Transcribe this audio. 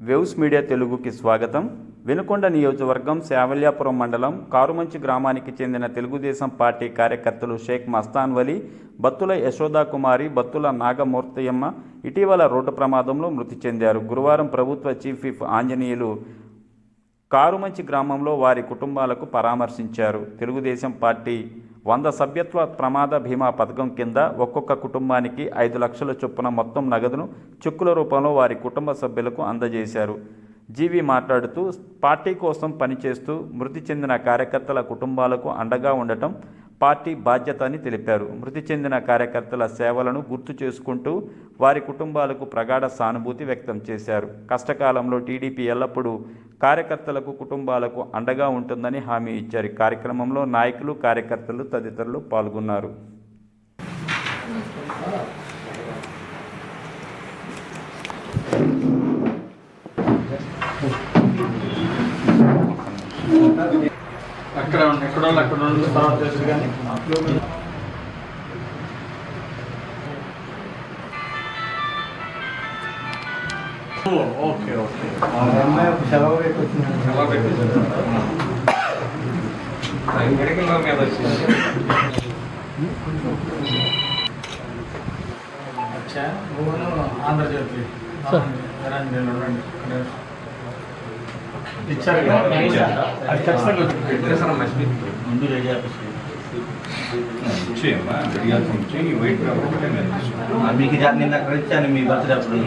వెవ్స్ media తెలుగుకి స్వాగతం. వినుకొండ నియోజకవర్గం శావల్యాపురం మండలం కారుమంచి గ్రామానికి చెందిన తెలుగుదేశం పార్టీ కార్యకర్తలు షేక్ మస్తాన్ వలి బత్తుల యశోదా కుమారి బత్తుల నాగమూర్తయ్యమ్మ ఇటీవల రోడ్డు ప్రమాదంలో మృతి చెందారు. గురువారం ప్రభుత్వ చీఫ్ విప్ ఆంజనేయులు కారుమంచి గ్రామంలో వారి కుటుంబాలకు పరామర్శించారు. తెలుగుదేశం పార్టీ వంద సభ్యత్వ ప్రమాద బీమా పథకం కింద ఒక్కొక్క కుటుంబానికి ఐదు లక్షల చొప్పున మొత్తం నగదును చెక్కుల రూపంలో వారి కుటుంబ సభ్యులకు అందజేశారు. జీవి మాట్లాడుతూ పార్టీ కోసం పనిచేస్తూ మృతి చెందిన కార్యకర్తల కుటుంబాలకు అండగా ఉండటం పార్టీ బాధ్యత అని తెలిపారు. మృతి చెందిన కార్యకర్తల సేవలను గుర్తు చేసుకుంటూ వారి కుటుంబాలకు ప్రగాఢ సానుభూతి వ్యక్తం చేశారు. కష్టకాలంలో టీడీపీ ఎల్లప్పుడూ కార్యకర్తలకు కుటుంబాలకు అండగా ఉంటుందని హామీ ఇచ్చారు. కార్యక్రమంలో నాయకులు కార్యకర్తలు తదితరులు పాల్గొన్నారు. అక్కడ ఎక్కడ వాళ్ళు అక్కడ తర్వాత ఓకే ఓకే. సెలవు పెట్టి మీద వచ్చింది అచ్చా భువను ఆంధ్రజ్యోతి రండి రండి. ఇచ్చారు? అది ఖచ్చితంగా. ముందు రెడీ ఆఫీస్ మీకు జా- నిన్న అక్కడ ఇచ్చాను మీ బర్త్డే అప్పుడు.